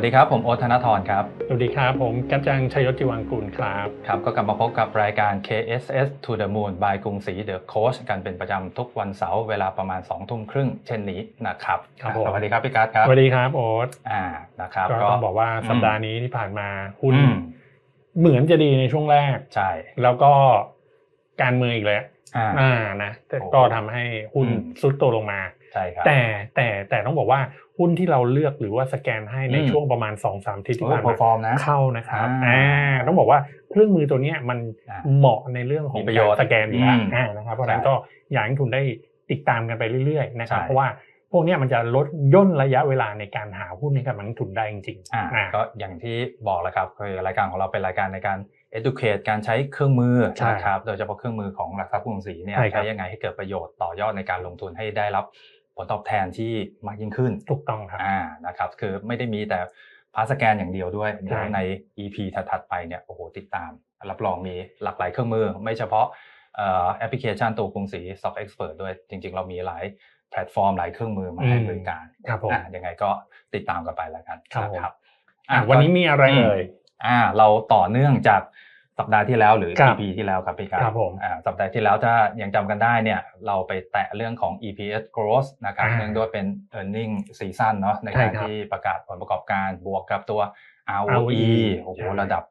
สวัสดีครับ ผมโอ๊ตธนทรครับ สวัสดีครับ ผมกัจจังชัยยศจิวังกุลครับ ครับ ก็กลับมาพบกับรายการ KSS to the Moon by กรุงศรี The Coach กันเป็นประจำทุกวันเสาร์เวลาประมาณ2ทุ่มครึ่งเช่นนี้นะครับครับผมสวัสดีครับพี่กัสครับ สวัสดีครับโอ๊ตอ่านะครับก็ต้องบอกว่าสัปดาห์นี้ที่ผ่านมาหุ้นอืมเหมือนจะดีในช่วงแรกใช่แล้วก็การเมืองอีกแล้วอ่าอ่านะแต่โอ้ก็ทำให้หุ้นอืมซุดตัวลงมาใช่ครับ แต่แต่แต่ต้องบอกว่าหุ้นที่เราเลือกหรือว่าสแกนให้ในอืมช่วงประมาณ2อสามทิศที่โอ้ยผ่านเพอมาร์ฟอร์มนะเข้านะครับอ่าอ่าต้องบอกว่าเครื่องมือตัวเนี้ยมันอ่าเหมาะในเรื่องของมีประโยชน์การสแกนอยู่แล้วอืมอ่านะครับเพราะฉะนั้นใช่ก็อยากให้ทุนได้ติดตามกันไปเรื่อยๆนะครับใช่เพราะว่าพวกเนี้ยมันจะลดย่นระยะเวลาในการหาหุ้นในการลงทุนได้จริงๆอ่าอ่าก็อย่างที่บอกแล้วครับคือรายการของเราเป็นรายการในการ educate การใช้เครื่องมือใช่นะครับโดยเฉพาะเครื่องมือของหลักทรัพย์กรุงศรีเนี่ยใช่ครับใช้ยังไงให้เกิดประโยชน์ต่อยอดในการลงทุนให้ได้รับ ผลตอบแทนที่มากยิ่งขึ้นถูกต้องครับอ่านะครับ คือไม่ได้มีแต่พาสแกนอย่างเดียวด้วยเดี๋ยวใน EP ถัดๆไปเนี่ยโอ้โหติดตาม รับรองมีหลากหลายเครื่องมือ ไม่เฉพาะเอ่อแอปพลิเคชันตัวกรุงศรี Stock Expert ด้วยจริง ๆ เรามีหลายแพลตฟอร์มหลายเครื่องมือมาให้อืมบริการครับผมอ่ายังไงก็ติดตามกันไปแล้วกันครับผมนะครับอะวันนี้มีอะไรเอ่ยอ่า เราต่อเนื่องจาก สัปดาห์ที่แล้วหรือครับ EP ที่แล้วครับพี่ครับครับผมอ่าสัปดาห์ที่แล้วถ้ายังจำกันได้เนี่ยเราไปแตะเรื่องของ EPS growth นะครับอ่าเนื่องด้วยเป็น earning season เนาะในใช่การครับที่ประกาศผลประกอบการบวกกับตัว ROE ROE โอ้โหใช่ระดับ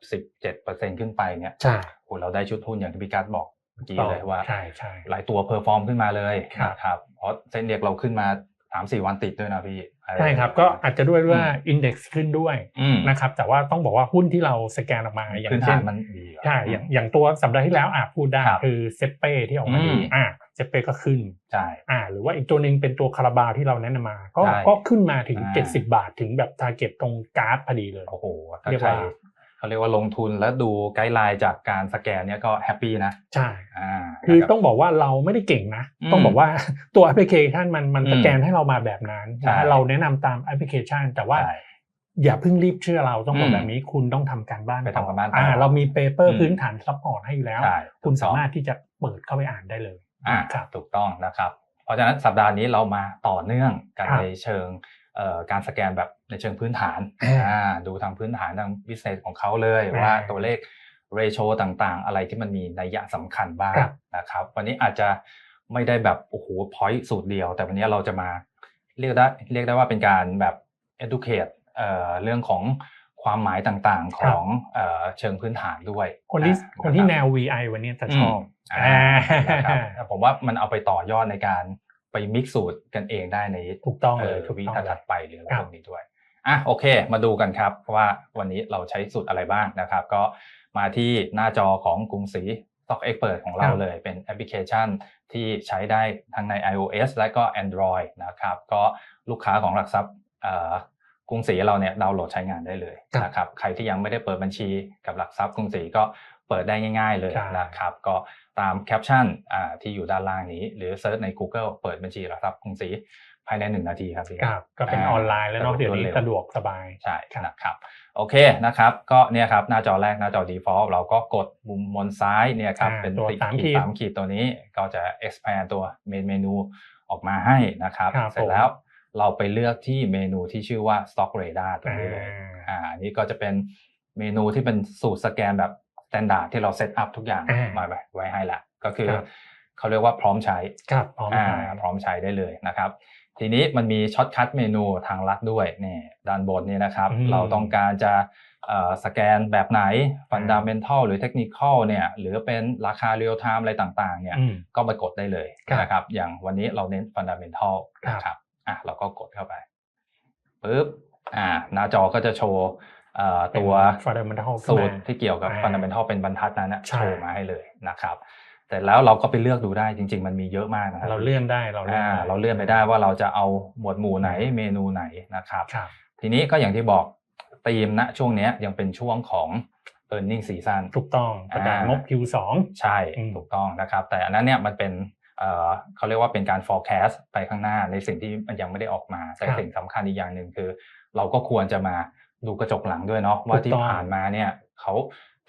17%ขึ้นไปเนี่ยใช่โอ้โหเราได้ชุดหุ้นอย่างที่พี่กัสบอกเมื่อกี้เลยว่าใช่ใช่หลายตัวเพอร์ฟอร์มขึ้นมาเลยครับนะครับเพราะเส้นเดียกเราขึ้นมา 3-4วันติดด้วยนะพี่ใช่ครับก็อาจจะด้วยว่าอินเด็กซ์ขึ้นด้วยอืมนะครับแต่ว่าต้องบอกว่าหุ้นที่เราสแกนออกมาอย่าพื้งนเช่ฐานนมันดีเหรอใช่อย่างอย่างตัวสัปดาห์ที่แล้วอะพูดได้ครับคือเซเป้ที่ออกมาดีอืมอะเซเป้ก็ขึ้นใช่อ่าหรือว่าอีกตัวหนึ่งเป็นตัวคาราบาวที่เราแนะนำมา ก็ใช่ก็ขึ้นมาถึงอ่า70 บาทถึงแบบทาร์เก็ตตรงกราฟพอดีเลยโอ้โหถ้าเรียกใครว่า เขาเรียกว่าลงทุนแล้วดูไกด์ไลน์จากการสแกนเนี่ยก็แฮปปี้นะใช่อ่าคือนะครับต้องบอกว่าเราไม่ได้เก่งนะอืมต้องบอกว่าตัวแอปพลิเคชันมันมันอืมสแกนให้เรามาแบบนั้นใช่นะเราแนะนำตามแอปพลิเคชัน แต่ว่าใช่อย่าเพิ่งรีบเชื่อเราต้องบออืกมแบบนี้คุณต้องทำการบ้านไปทำการบ้านต่ออ่าเรามีเปเปออืร์มพื้นฐานซัพพอร์ตให้อยู่แล้วใช่คุณถูกต้องสามารถที่จะเปิดเข้าไปอ่านได้เลยอ่าครับถูกต้องนะครับ เพราะฉะนั้นสัปดาห์นี้เรามาต่อเนื่องกันครับในเชิงเอ่อการสแกนแบบ ในเชิงพื้นฐานอ่าอ่าดูทางพื้นฐานทางบิสเนสของเขาเลยอ่าว่าตัวเลขเรโชต่างๆ อะไรที่มันมีนัยยะสำคัญบ้างครับนะครับ วันนี้อาจจะไม่ได้แบบโอ้โหพอยต์สูตรเดียว แต่วันนี้เราจะมาเรียกได้เรียกได้ว่าเป็นการแบบ educate เอ่อเรื่องของความหมายต่างๆของเอ่อเชิงพื้นฐานด้วย คนที่อ่าคนที่ะแนรับว VI วันนี้จะชอบอ่าอ่านะครับผมว่ามันเอาไปต่อยอดในการไปมิกซ์สูตรกันเองได้ในถูกต้องเอเลอยทวีตถูกต้องถัดๆไปหรืออะไรครับพวกนี้ด้วย อะโอเค มาดูกันครับว่าวันนี้เราใช้สูตรอะไรบ้างนะครับ ก็มาที่หน้าจอของกรุงศรี Stock Expert ของเราครับเลยเป็นแอปพลิเคชันที่ใช้ได้ทั้งใน iOS และก็ Android นะครับ ก็ลูกค้าของหลักทรัพย์เอ่อกรุงศรีเราเนี่ยดาวน์โหลดใช้งานได้เลยครับนะครับใครที่ยังไม่ได้เปิดบัญชีกับหลักทรัพย์กรุงศรีก็เปิดได้ง่าย ๆเลยใช่นะครับก็ตามแคปชั่นอ่าที่อยู่ด้านล่างนี้ หรือเซิร์ชใน Google เปิดบัญชีหลักทรัพย์กรุงศรี ภายในหนึ่งนาทีครับพี่ครับก็เป็นออนไลน์แล้วเนาะเดี๋ยวนี้สะดวกสบายใช่ครับนะครับโอเคนะครับ ก็เนี่ยครับหน้าจอแรกหน้าจอ default เราก็กดมุมบนซ้ายเนี่ยครับอ่าเป็นตัวติดสามขีดขีดสามขีดตัวนี้ก็จะ expand ตัว main menu ออกมาให้นะครับครับเสร็จผมแล้วเราไปเลือกที่เมนูที่ชื่อว่า stock radar ตัวนี้เลยอ่าอ่าอันนี้ก็จะเป็นเมนูที่เป็นสูตรสแกนแบบ standard ที่เราเซตอัพทุกอย่างอ่ามมาไว้ให้ละก็คือครับ เขาเรียกว่าพร้อมใช้ครับพร้อมอ่าใช้พร้อมใช้ได้เลยนะครับ ทีนี้มันมีช็อตคัทเมนูทางลัดด้วยนี่ด้านบนนี้นะครับอืมเราต้องการจะเอ่อสแกนแบบไหนฟันดัมเ n นทัลหรือเทคนิคอลเนี่ยหรือเป็นราคาเรียลไทม์อะไรต่างๆเนี่ยอืมก็มากดได้เลยครับนะครับอย่างวันนี้เราเน้นฟันดัมเ n นทัลครับนะครับอะเราก็กดเข้าไปปุ๊บอ่าหน้าจอก็จะโชว์เอ่อตัวฟาร์เดมันทัลสูตรที่เกี่ยวกับอ่าฟันดัมเ n นทัลเป็นบรรทัดนั้นนะใช่โชว์มาให้เลยนะครับ แต่แล้วเราก็ไปเลือกดูได้จริง ๆ มันมีเยอะมากนะครับเราเลื่อนได้เราเลื่อนอ่าได้เราเลื่อนไปได้ว่าเราจะเอาหมวดหมู่ไหนเมนูไหนนะครับครับทีนี้ก็อย่างที่บอกธีมณช่วงเนี้ยยังเป็นช่วงของ e a r n i n g ็ season ถูกต้องประกาศอ่างงบ Q2 ใช่อืมถูกต้องนะครับ แต่อันนั้นเนี่ยมันเป็นเอ่อเขาเรียกว่าเป็นการ forecast ไปข้างหน้าในสิ่งที่มันยังไม่ได้ออกมา แต่ครับสิ่งสำคัญอีกอย่างหนึ่งคือ เราก็ควรจะมาดูกระจกหลังด้วยเนาะว่าถูที่กต้องผ่านมาเนี่ยเขา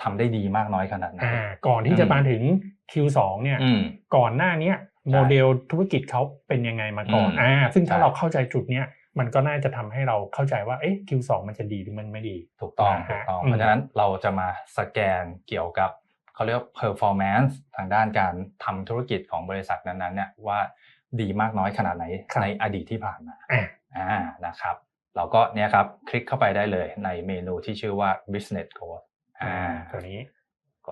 ทำได้ดีมากน้อยขนาดไหนอ่าก่อนที่จะอืมมาถึง Q2 เนี่ยอืมก่อนหน้าเนี้ยโมเดลธุรกิจเขาเป็นยังไงมาก่อนอืมอ่าซึ่งถ้าใช่เราเข้าใจจุดเนี้ยมันก็น่าจะทำให้เราเข้าใจว่าเอ๊ะ Q2 มันจะดีหรือมันไม่ดี ถูกต้องอ่าถูกต้องอืมเพราะฉะนั้นเราจะมาสแกนเกี่ยวกับเขาเรียกว่า performance ทางด้านการทำธุรกิจของบริษัทนั้นๆเนี่ยว่าดีมากน้อยขนาดไหนในอดีตที่ผ่านมาอะอ่านะครับ เราก็เนี่ยครับคลิกเข้าไปได้เลยในเมนูที่ชื่อว่า business growth อ่าอ่าตัวนี้ก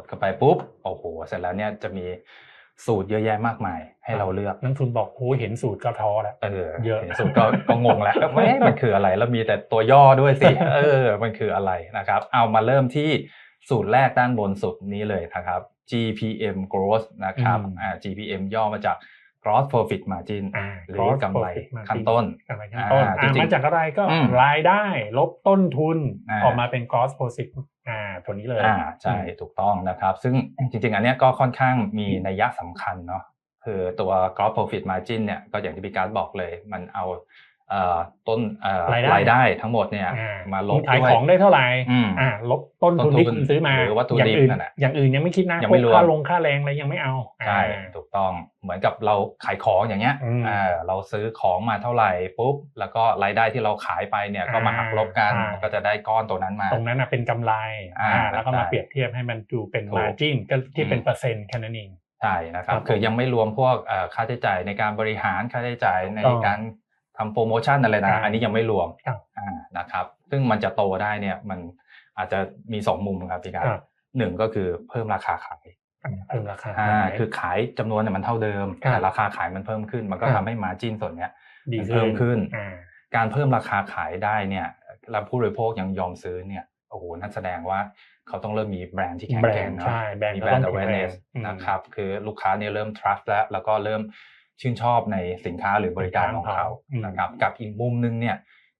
ดเข้าไปปุ๊บโอ้โหเสร็จแล้วเนี่ยจะมีสูตรเยอะแยะมากมายให้เราเลือกนักทุนบอกโอ้เห็นสูตรก็ท้อแล้วเออเยอะห็นสูตรก็ก็งงแล้วไม่มันคืออะไรแล้วมีแต่ตัวย่อด้วยสิเออมันคืออะไรนะครับ เอามาเริ่มที่สูตรแรกด้านบนสุดนี้เลยนะครับ GPM growth นะครับอืมอ่า GPM ย่อมาจาก gross profit margin อ่าหรือกำไร Gross Profit Margin ขั้นต้นกำไรขั้นต้นอ่าอ่าจริงๆมาจากอะไรก็อืมรายได้ลบต้นทุนอ่าออกมาเป็น gross profit อ่าตัวนี้เลยอ่าใช่ถูกต้องนะครับ ซึ่งจริงๆ อันเนี้ยก็ค่อนข้างมีนัยยะสำคัญเนาะคือตัว gross profit margin เนี่ยก็อย่างที่พี่การดบอกเลย มันเอาเอ่อ ต้นเอ่อรายได้รายได้ทั้งหมดเนี่ยอ่มาลคุบณขายด้วยของได้เท่าไหร่อืมอ่าลบต้นทุนต้นทุนที่คุณซื้อมาหรือวัตถุอย่างดิบอื่นนั่นแหละอย่างอื่นยังไม่คิดนะยังไม่รวมค่าลงค่าแรงอะไรยังไม่เอาใช่อ่าถูกต้องเหมือนกับเราขายของอย่างเงี้ยอืมเออเราซื้อของมาเท่าไหร่ปุ๊บแล้วก็รายได้ที่เราขายไปเนี่ยก็มาหักลบกันอ่าก็จะได้ก้อนตัวนั้นมา ตรงนั้นนะเป็นกำไรอ่าอ่าแล้วก็มาใช่เปรียบเทียบให้มันดูเป็นถูก margin ก็ที่เป็นอืมเปอร์เซ็นต์แค่นั้นเองใช่นะครับครับผมคือยังไม่รวมพวกเอ่อค่าใช้จ่ายในการบริหารค่าใช้จ่ายในต้องการ ทำโปรโมชั่นอะไรนะอ่าอันนี้ยังไม่รวมครับอ่านะครับ ซึ่งมันจะโตได้เนี่ยมันอาจจะมีสองมุมครับพี่การครับหนึ่งก็คือเพิ่มราคาขายอ่าเพิ่มราคาอ่าขายคือขายจำนวนเนี่ยมันเท่าเดิมครับแต่ราคาขายมันเพิ่มขึ้น มันก็ครัทำบให้มาจิ้นส่วนเนี้ยดีมันเพิ่มขึ้นอ่าการเพิ่มราคาขายได้เนี่ยแล้วผู้บริโภคยังยอมซื้อเนี่ยโอ้โหนั่นแสดงว่าเขาต้องเริ่มมีแบรนด์ที่แข็งแบรแกร่นงด์เนาะใช่แบรนด์มีก็แบรต้นองด์แข็งแรง awareness อืมนะครับคือลูกค้าเนี่ยเริ่ม trust แล้วแล้วก็เริ่ม ชื่นชอบในสินค้าหรือบริการของเขาอืมนะครับกับอีกมุมนึงเนี่ย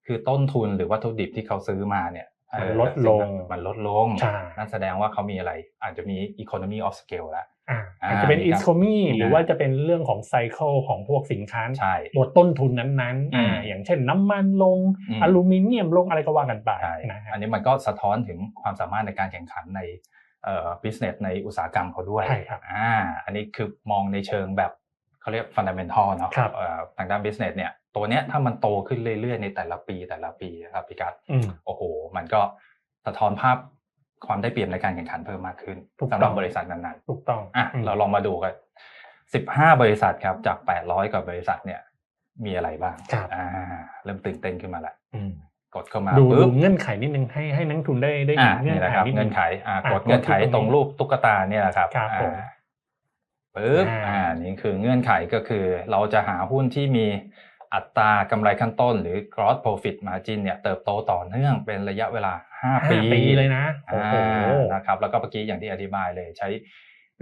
คือต้นทุนหรือวัตถุดิบที่เขาซื้อมาเนี่ยมันเอ่อลดลงมันลดลงใช่นั่นแสดงว่าเขามีอะไร อาจจะมี economy of scale แล้วอ่าอ่าอาจจะเป็นมีอีการโคมีอืมหรือว่าจะเป็นเรื่องของไซเคิลของพวกสินค้าใช่ตัวต้นทุนนั้นๆอืมอ่าอย่างเช่นน้ำมันลงอืมอลูมิเนียมลงอะไรก็ว่ากันไปใช่นะฮะอันนี้มันก็สะท้อนถึงความสามารถในการแข่งขันในเอ่อ business ในอุตสาหกรรมเขาด้วยใช่ครับอ่าอันนี้คือมองในเชิงแบบ เขาเรียก fundamental เนาะครับเอ่อทางด้าน business เนี่ยตัวเนี้ยถ้ามันโตขึ้นเรื่อยๆ ในแต่ละปีแต่ละปีครับพี่กัตอืมโอ้โห มันก็สะท้อนภาพความได้เปรียบในการแข่งขันเพิ่มมากขึ้นถูกต้องสำหรับบริษัทนั้นถูกต้องๆอะอืมเราลองมาดูกัน15บริษัทครับจาก800กว่าบริษัทเนี่ย มีอะไรบ้างครับอ่า เริ่มตื่นเต้นขึ้นมาแล้วอืมกดเข้ามาดูปุ๊ดูบเงื่อนไขนิดนึงให้ให้นักทุนได้ได้อ่าเห็นเงื่อนี่นนะไขครับนิดนึเงื่งอนไขอ่าอะกดเงื่อนไขกดที่ตรงนี้ตรงรูปตุ๊กตาเนี่ยแหละครับครับผมอ่า ปึ๊บอ่าอ่านี่คือเงื่อนไขก็คือ เราจะหาหุ้นที่มีอัตรากำไรขั้นต้น หรือ gross profit margin เนี่ยเติบโตต่อเนื่องเป็นระยะเวลา5ห้าปีปีเลยนะโอ้อ่าโหนะครับแล้วก็เมื่อกี้อย่างที่อธิบายเลยใช้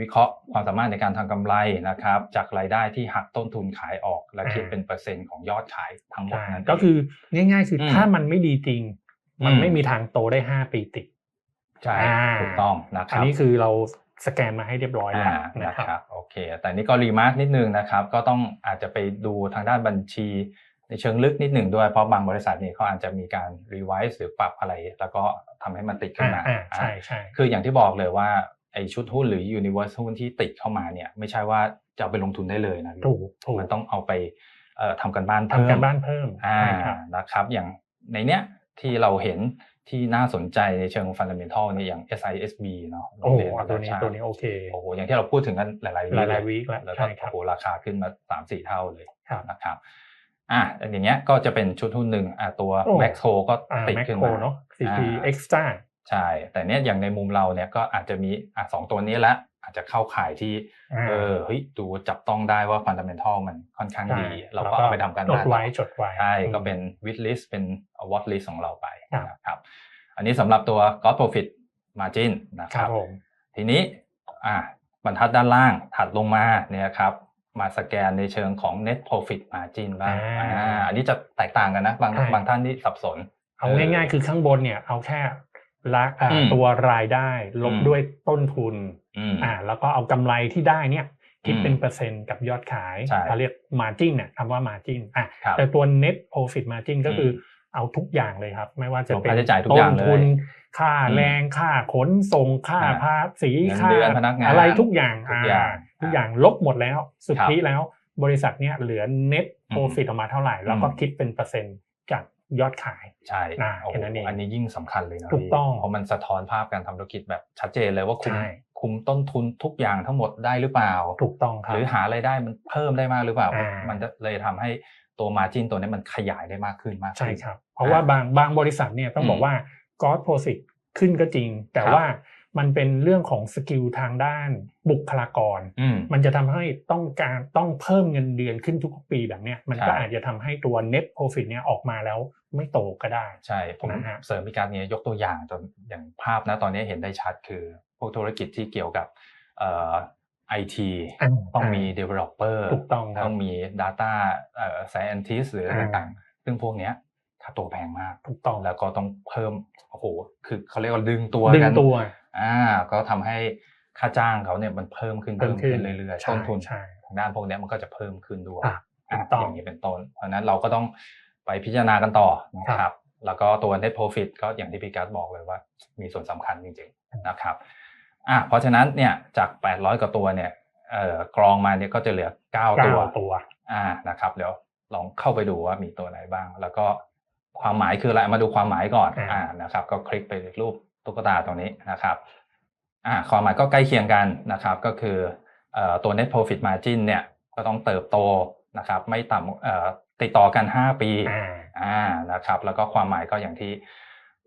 วิเคราะห์ความสามารถในการทำกำไรนะครับจากรายได้ที่หักต้นทุนขายออก และคิดเป็นเปอร์เซ็นต์ของยอดขายทั้งหมดใช่นั้นก็คือง่ายๆคืออมถ้ามันไม่ดีจริง มันอืมไม่มีทางโตได้ห้าปีติดใช่อ่าถูกต้องนะคอันรับนี้คือเรา สแกนมาให้เรียบร้อยแล้วอ่านะนะคครับรับโอเค แต่นี่ก็รีมาร์กนิดนึงนะครับ ก็ต้องอาจจะไปดูทางด้านบัญชีในเชิงลึกนิดหนึ่งด้วย เพราะบางบริษัทนี่เขาอาจจะมีการรีไวซ์หรือปรับอะไร แล้วก็ทำให้มันติดขึ้นอ่ามาอ่าอ่าใช่ใช่คืออย่างที่บอกเลยว่าไอชุดหุ้นหรือยูนิเวอร์สหุ้นที่ติดเข้ามาเนี่ยไม่ใช่ว่าจะเอาไปลงทุนได้เลยนะถูกถูกมันต้องเอาไปเอ่อทำกันบ้านเพิ่มทำการบ้านเพิ่มอ่าใช่ครับนะครับ อย่างในเนี้ยที่เราเห็น ที่น่าสนใจในเชิงฟันดัมเ n ทัลเนี่ยอย่าง SISB เนาะโอ้โหโรงเรียตัวนี้าชาตัวนี้โอเคโอ้โหอย่างที่เราพูดถึงกันหลายๆหลายๆวีคแล้วแล้วก็ใช่ครับโอ้โหราคาขึ้นมาสามสี่เท่าเลยครับนะครับอะอันอย่างเงี้ยก็จะเป็นชุดหุ้นหนึ่งอะตัวโอ้แม็กโ o ก็อ่าติดแมคขึ้นโครมาเนาะ CP อ่า Extra ใช่ แต่เนี้ยอย่างในมุมเราเนี่ยก็อาจจะมีอะสองตัวนี้ละ อาจจะเข้าข่ายที่อ่าเออเฮ้ยดูจับต้องได้ว่าฟันดัมเ n ทัลมันค่อนข้างดีใช่เราก็เอาไปทำการจบ้าดนไว้จดไว้ใช่ก็อืมเป็นวิดลิสเป็นวอตลิสของเราไปครับนะครับอันนี้สำหรับตัว gross profit margin นะคครัรับบผมทีนี้อะบรรทัดด้านล่างถัดลงมาเนี่ยครับมาสแกนในเชิงของ net profit margin บ้างอ่าอ่าอันนี้จะแตกต่างกันนะบางใช่บางท่านที่สับสน เอาง่ายๆ คือข้างบนเนี่ยเอาแค่ละอ่าอืมตัวรายได้ลบอืมด้วยต้นทุน อืมอ่าแล้วก็เอากำไรที่ได้เนี่ยคิดอืมเป็นเปอร์เซ็นต์กับยอดขายใช่เขาเรียก margin เนี่ยคำว่า margin อะครับแต่ตัว net profit margin ก็คืออมเอาทุกอย่างเลยครับ ไม่ว่าจะรวมเป็นค่าใช้จ่ายทุกต้อย่างนเลยทุนค่าอืมแรงค่าขนส่งค่าอ่าภาษีเงินค่าเดือนพนักงานอะไรทุกอย่างทุกอย่างทุกอย่างลบหมดแล้วสุทธิครับแล้วบริษัทเนี่ยเหลือ net อืม profit ออกมาเท่าไหร่ แล้วก็อืมคิดเป็นเปอร์เซ็นต์จากยอดขายใช่อ่าโอ้โหแค่นั้นเองอันนี้ยิ่งสำคัญเลยนะถูกพี่ต้องเพราะมันสะท้อนภาพการทำธุรกิจแบบชัดเจนเลยว่าคุมใช่ คุมต้นทุนทุกอย่างทั้งหมดได้หรือเปล่า ถูกต้องครัหบรือหารายได้มันเพิ่มได้มากหรือเปล่าอ่ามัมันจะเลยทำให้ตัวมาจินตัวนี้มันขยายได้มากขึ้นมากขึ้นใช่ครับ เพราะว่าบางบางบริษัทเนี่ยต้องบอกอืมว่า gross profit ขึ้นก็จริง แต่ครับว่ามันเป็นเรื่องของสกิลทางด้านบุคลากรอืมมันจะทำให้ต้องการต้องเพิ่มเงินเดือนขึ้นทุกปีแบบเนี้ยมันก็ใช่อาจจะทำให้ตัว net profit เนี่ยออกมาแล้วไม่โตก็ได้ ใช่ผมนะฮะเสริมพิการนี้ยกตัวอย่างจนอย่างภาพนะตอนนี้เห็นได้ชัดคือ พวกธุรกิจที่เกี่ยวกับเอ่อไอทีอ่าต้องมี developer ถูกต้องครับต้องมี data เอ่อ scientist หรืออะไรอ่าต่างๆ ซึ่งพวกเนี้ยค่าตัวแพงมากถูกต้องแล้วก็ต้องเพิ่มโอ้โหคือเขาเรียกว่าดึงตัวดึงกันตัวอ่าก็ทำให้ค่าจ้างเขาเนี่ยมันเพิ่มขึ้นเพิ่มขึ้นเรื่อยๆใช่ต้นทุนใช่ทางด้านพวกเนี้ยมันก็จะเพิ่มขึ้นด้วยอะอะถูกต้องอย่างนี้เป็นต้น เพราะฉะนั้นเราก็ต้องไปพิจารณากันต่อนะคครัรับบแล้วก็ตัว net profit ก็อย่างที่พี่กัสบอกเลยว่า มีส่วนสำคัญจริงๆนะครับ อะเพราะฉะนั้นเนี่ยจาก 800 กว่าตัวเนี่ยเอ่อกรองมาเนี่ยก็จะเหลือ9เก้าตัวตัว อ่านะครับเดี๋ยวลองเข้าไปดูว่ามีตัวไหนบ้าง แล้วก็ความหมายคืออะไรมาดูความหมายก่อนอ่าอ่านะครับ ก็คลิกไปรูปตุ๊กตาตรงนี้นะครับอ่าความหมายก็ใกล้เคียงกันนะครับ ก็คือเอ่อตัว net profit margin เนี่ยก็ต้องเติบโตนะครับ ไม่ต่ำเอ่อติดต่อกัน 5 ปีอ่าอ่านะครับ แล้วก็ความหมายก็อย่างที่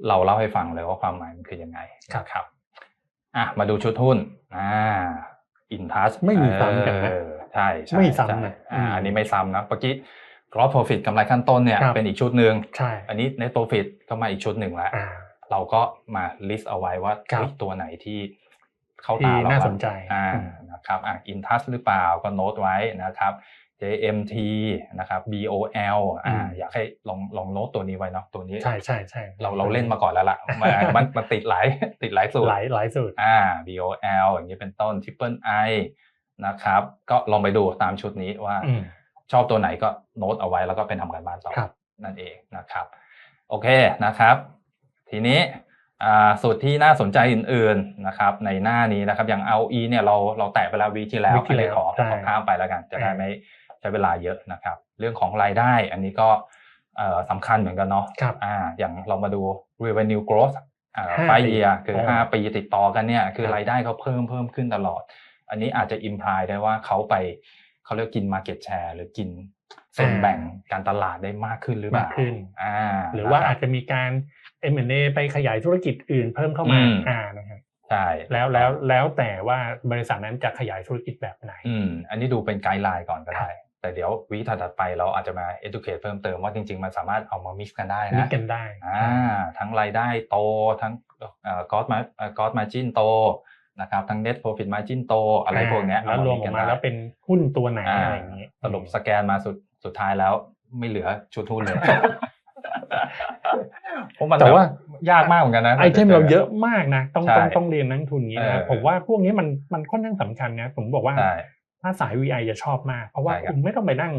เราเล่าให้ฟังเลยว่าความหมายมันคือยังไงครับนะครับ อะมาดูชุดหุ้นอ่าอินทัสไม่มีซ้ำกันนะใช่ใช่ไม่ซ้ำใช่นะอ่าอืมอันนี้ไม่ซ้ำนะเมื่อกี้ gross profit กำไรขั้นต้นเนี่ยครับเป็นอีกชุดหนึ่งใช่อันนี้ net profit ก็มาอีกชุดหนึ่งแล้วอ่าเราก็มา list เอาไว้ว่าครับเฮ้ยตัวไหนที่เข้าที่ตาเราน่าบ้งสนใจอ่าอืมนะครับอะ Intus หรือเปล่าก็โน้ตไว้นะครับ JMT นะครับ BOL อ่าอืมอยากให้ลองลองโน้ตตัวนี้ไว้เนาะตัวนี้ใช่ใช่ใช่เราเราเล่นมาก่อนแล้วล่ะมันมันมันติดหลายติดหลายสูตรหลายหลายสูตรอ่า BOL อย่างนี้เป็นต้น Triple I นะครับ ก็ลองไปดูตามชุดนี้ว่าอืมชอบตัวไหนก็โน้ตเอาไว้แล้วก็เป็นทำการบ้านต่อครับนั่นเองนะครับ โอเคนะครับ ทีนี้อ่าสูตรที่น่าสนใจอื่นๆนะครับ ในหน้านี้นะครับอย่าง ROE เนี่ยเราเราแตะไปแล้ววีคที่แล้ววีคที่แล้วอันนี้ขอใช่ขอข้ามไปแล้วกัน จะได้อ่าไม่ ใช้เวลาเยอะนะครับ เรื่องของรายได้อันนี้ก็เอ่อสำคัญเหมือนกันเนาะครับอ่าอย่างเรามาดู revenue growth อ่าห้าไฟปีเยียคืออ๋อห้าปีติดต่อกันเนี่ยคือครับรายได้เขาเพิ่มเพิ่มขึ้นตลอด อันนี้อาจจะ imply ได้ว่าเขาไปเขาเรียกกิน market share หรือกินส่วนแบ่งการตลาดได้มากขึ้นหรือเปล่ามากขึ้นอ่า หรือว่านะคอาบจจะมีการ M&A ไปขยายธุรกิจอื่นเพิ่มเข้ามาอืมอ่านะครับใช่แล้วแล้วแล้วแต่ว่าบริษัทนั้นจะขยายธุรกิจแบบไหน อืมอันนี้ดูเป็นไกด์ไลน์ก่อนก็ได้ แต่เดี๋ยววิถัดๆไปเราอาจจะมา educate เพิ่มเติมว่าจริง ๆ มันสามารถเอามา mix กันได้มินะกกันได้อ่าทั้งรายได้โตทั้งเอ่อ cost ma เอ่อ cost margin โตนะครับทั้ง net profit margin โตอะไรพวกเนี้ยแล้วเารวม mix ออกนมาได้แล้วเป็นหุ้นตัวไหนอ่าอะไรอย่างนี้สรุปสแกนมาสุดสุดท้ายแล้วไม่เหลือชุดทุนเลยเพราะมันแต่ว่าบบยากมากเหมือนกันนะไอเทมเราเยอะมากนะ ต้องใช่ต้องต้องเรียนนักทุนนี้เอนะอผมว่าพวกนี้มันมันค่อนข้างสำคัญนะ ผมบอกว่าใช่ ถ้าสาย VI จะชอบมาก เพราะว่าใช่ครับคุณไม่ต้องไปนั่ง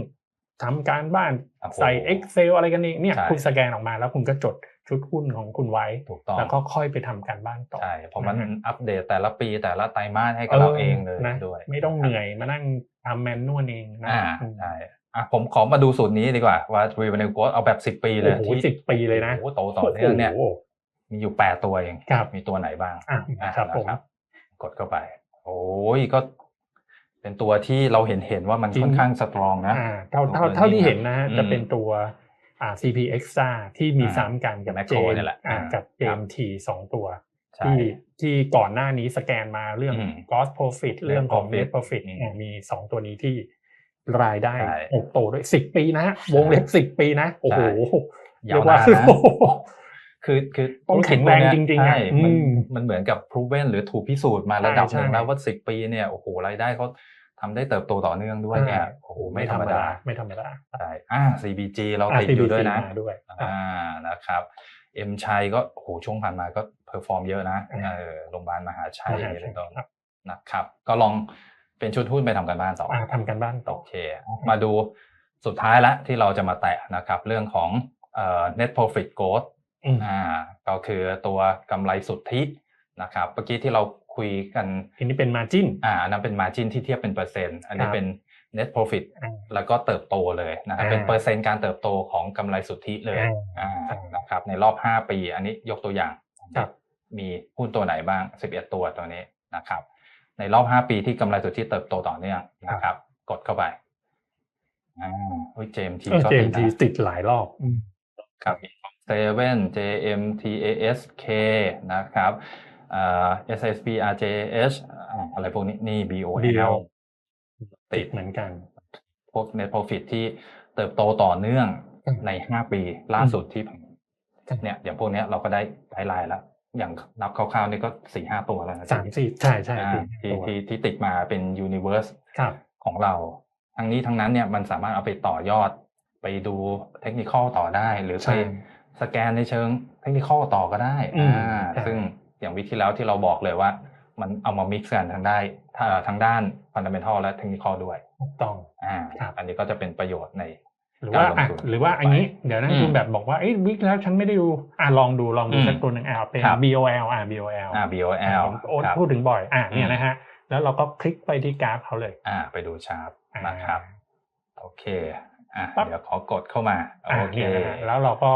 ทำการบ้านโอ้โหใส่ Excel อะไรกันเองเนี่ยใช่คุณสแกนออกมาแล้วคุณก็จดชุดหุ้นของคุณไว้ถูกต้องแล้วก็ค่อยไปทำการบ้านต่อใช่เพราะมันนะฮะอัปเดตแต่ละปีแต่ละไตรมาสให้กับเราเองเลยนะด้วยไม่ต้องเหนื่อยมานั่งทำแมนนวลเองนะอ่าอืมใช่อะผมขอมาดูสูตรนี้ดีกว่าว่า revenue growth เอาแบบ 10 ปีเลยโอ้โหที่สิบปีเลยนะโอ้โหโตต่อเนื่องเนี่ยโโหมีอยู่8ตัวเองครับมีตัวไหนบ้างอะอะครับผมนะกดเข้าไป โอ้ยก็ เป็นตัวที่เราเห็นเห็นว่ามันค่อนข้างสตรองนะอ่าเท่าเท่าตัวเท่าที่นี้เห็นนะฮะอืมจะเป็นตัวอ่า CP Extra ที่มีอ่าซ้ำกันกับ Macro J เนี่ยแหละอ่าอ่ากับครับ JMT สองตัวใช่ที่ที่ก่อนหน้านี้สแกนมาเรื่องอืม gross profit เรื่องของ profit net profit อืมอ่ามีสองตัวนี้ที่รายได้ใช่โอ้โตด้วยสิบปีนะฮะวงเล็บสิบปีนะ โอ้โหยาวเรีกว่นานนะโอ้โห คือคือต้องแข็งแรงจริงๆอะใช่มันอืมมันเหมือนกับ proven หรือถูกพิสูจน์มาระดับใช่หนึ่งใช่แล้วว่าสิปีเนี่ยโอ้โหรายได้เขาทำได้เติบโตต่อเนื่องด้วยเนี่ยโอ้โหไม่ธรรมดาไม่ธรรมดาใช่อ่า CBG เราอ่าติดอยู่ CBC ด้วยนะมาด้วยอ่านะครับเอ็มชัยก็โอ้โหช่วงผ่านมาก็เพอร์ฟอร์มเยอะนะอ่าเออโรงพยาบาลมหาชัยอย่างนี้เป็นต้นครับนะครับ ก็ลองเป็นชุดหุ้นไปทำกันบ้านต่ออ่าทำกันบ้านต่อโอเค มาดูสุดท้ายละที่เราจะมาแตะนะครับ เรื่องของเอ่อ net profit growth อืมอ่าก็คือตัวกำไรสุทธินะครับเมื่อกี้ที่เราคุยกันอันนี้เป็น margin อ่าอันนั้นเป็น margin ที่เทียบเป็นเปอร์เซ็นต์อันนี้ครับเป็น net profit อ่าแล้วก็เติบโตเลยนะครับอ่าเป็นเปอร์เซ็นต์การเติบโตของกำไรสุทธิเลยอ่าอ่าอ่านนะครับในรอบ 5 ปี อันนี้ยกตัวอย่างครับมีหุ้นตัวไหนบ้าง 11 ตัวตัวนี้นะครับ ในรอบ 5 ปีที่กำไรสุทธิเติบโตต่อเนื่องนะครับ กดเข้าไปอ่าอุ้ยเจมทีเออก็เจติมดทีนะติดหลายรอบอืมครับ เซเว่น JMTASK นะครับเอ่อ SSP RJH อ่าอะไรพวกนี้นี่ BOL เดียวติติดดเหมือนกัน พวก net profit ที่เติบโตต่อเนื่องอืมใน 5 ปีล่าสุดที่ผ่านครับเนี่ยอย่างพวกเนี้ยเราก็ได้ไกด์ไลน์แล้วอย่างนับคร่าวๆนี่ก็สี่ห้าตัวแล้วนะสามสี่ใช่ใช่อ่าสี่ที่ตัวที่ที่ติดมาเป็น universe ครับของเรา ทั้งนี้ทั้งนั้นเนี่ยมันสามารถเอาไปต่อยอด ไปดูเทคนิคต่อได้หรือไปใช่ สแกนในเชิงเทคนิคต่อก็ได้อืมอ่าใช่ซึ่งอย่างวิธีแล้วที่เราบอกเลยว่า มันเอามา mix กันทั้งได้ถ้าทั้งด้าน fundamental และ technical ด้วยถูกต้องอ่าครับอันนี้ก็จะเป็นประโยชน์ในหรือว่าการลงอะทุนหรือว่าอันนี้ไปเดี๋ยวนักอืทุมนแบบบอกว่าเอ้ยวิกแล้วฉันไม่ได้ดูอะลองดูลองดูอืมสักตัวหนึ่งอะเป็นครับ BOL อะ BOL อ่า BOL ผมโอ๊ตครับพูดถึงบ่อยอะเนี่ยอืมนะฮะแล้วเราก็คลิกไปที่กราฟเขาเลย อ่า ไปดูชาร์ตอ่านะครับ โอเคอะปั๊บเดี๋ยวขอกดเข้ามาอะโอเคเนี่ยนะฮะแล้วเราก็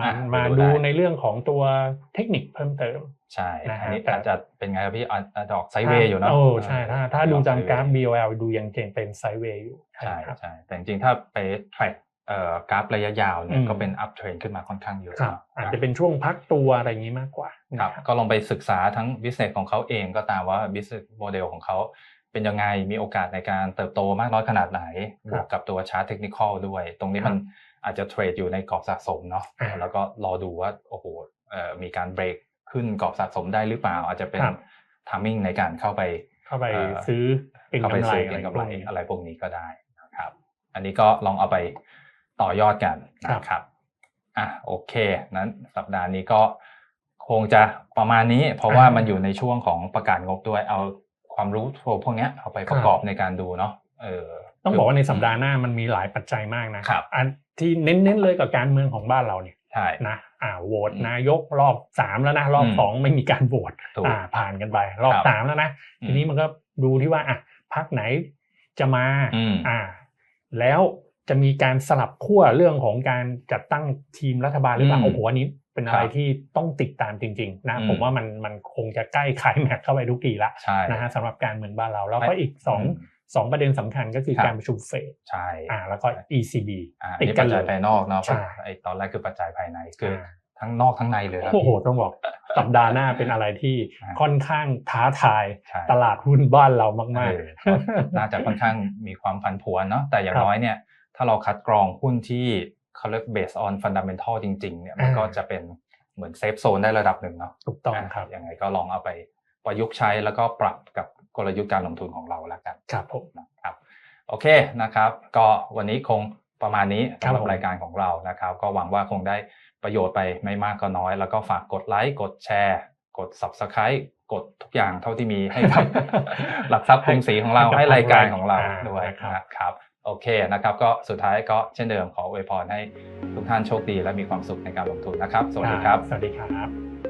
มาอะมาไปดูดูได้ในเรื่องของตัวเทคนิคเพิ่มเติม ใช่นะฮะอันนี้แต่อาจจะเป็นไงครับพี่อาอาจจะออกไซด์เวย์อยู่เนาะโอ้ใช่ถ้าถ้าเออดูจาออกกกราฟ sideway BOL ดูยังเจงเป็นไซด์เวย์อยู่ใช่ครับใช่แต่จริงๆถ้าไป track เอ่อกราฟระยะยาวเนี่อืยมก็เป็น up trend ขึ้นมาค่อนข้างเยอะครับเนาะอาจจะเป็นช่วงพักตัวอะไรอย่างนี้มากกว่าครันะบครับก็ลองไปศึกษาทั้ง business ของเขาเองก็ตามว่า business model ของเขาเป็นยังไงมีโอกาสในการเติบโตมากน้อยขนาดไหนครับบวกกับตัวชาร์ตเทคนิคด้วย ตรงนี้ครับมัน อาจจะเทรดอยู่ในกรอบสะสมเนาะอ่าแล้วก็รอดูว่าโอ้โหเอ่อมีการเบรกขึ้นกรอบสะสมได้หรือเปล่า อาจจะเป็นครับทามมิ่งในการเข้าไปเข้าไปเอ่อซื้อเป็นเข้าไปกำไรซื้ออะเก็ไรงกำไรพวกนี้อะไรพวกนี้ก็ได้นะครับ อันนี้ก็ลองเอาไปต่อยอดกันครับนะครับอะโอเค นั้นสัปดาห์นี้ก็คงจะประมาณนี้ เพราะว่ามันอยู่ในช่วงของประกาศงบด้วยเอาความรู้พวกเนี้ยเอาไปประกอบในการดูเนาะเออ ต้องบอกว่าในสัปดาห์หน้ามันมีหลายปัจจัยมากนะครับอันที่เน้นๆเลยกับการเมืองของบ้านเราเนี่ยใช่นะอ่าโหวตอืมนายกรอบสามแล้วนะรอบอืมสองไม่มีการโหวตถูกอ่าผ่านกันไป รอบครับสามแล้วนะทีนี้มันก็ดูที่ว่าอะพักไหนจะมาอืมอ่า แล้วจะมีการสลับขั้วเรื่องของการจัดตั้งทีมรัฐบาลหรือเปล่าอืมโอ้โหอันนี้เป็นอะไรครับที่ต้องติดตามจริง ๆ นะอืมผมว่ามันมันคงจะใกล้คลายแม็กซ์เข้าไปทุกทีละใช่นะฮะสำหรับการเมืองบ้านเราแล้วไม่ก็อีกสอง อืมสองประเด็นสำคัญก็คือครับการประชุมเฟดใช่อ่าแล้วก็ ECB อ่าติดนี่กัปันจเลจัยยภายนอกเนาะใช่ไอตอนแรกคือปัจจัยภายในคือออ่าทั้งนอกทั้งในเลยครับโอ้โหต้องบอกสัปดาห์หน้าเป็นอะไรที่อ่าค่อนข้างท้าทายใช่ตลาดหุ้นบ้านเรามากเออก็น่าจะค่อนข้างมีความผันผวนเนาะแต่อย่างครับน้อยเนี่ย ถ้าเราคัดกรองหุ้นที่เขาเรียก based on fundamental จริงๆเนี่ยมันอ่าก็จะเป็นเหมือนเซฟโซนได้ระดับหนึ่งเนาะๆถูกต้องครับยังไงก็ลองเอาไปประยุกต์ใช้แล้วก็ปรับกับ กลยุทธ์การลงทุนของเราแล้วกันครับผมนะครับโอเคนะครับ ก็วันนี้คงประมาณนี้ครับสำหรับผมรายการของเรานะครับ ก็หวังว่าคงได้ประโยชน์ไปไม่มากก็น้อย แล้วก็ฝากกดไลค์กดแชร์ กด subscribe กดทุกอย่างเท่าที่มีให้กับหลักทรัพย์กรุงศรีของเราให้กับให้รายการของเราอ่าด้วยนะครับนะครับโอเคนะครับ ก็สุดท้ายก็เช่นเดิมขออวยพรให้ทุกท่านโชคดีและมีความสุขในการลงทุนนะครับ สวัสดีครับ สวัสดีครับ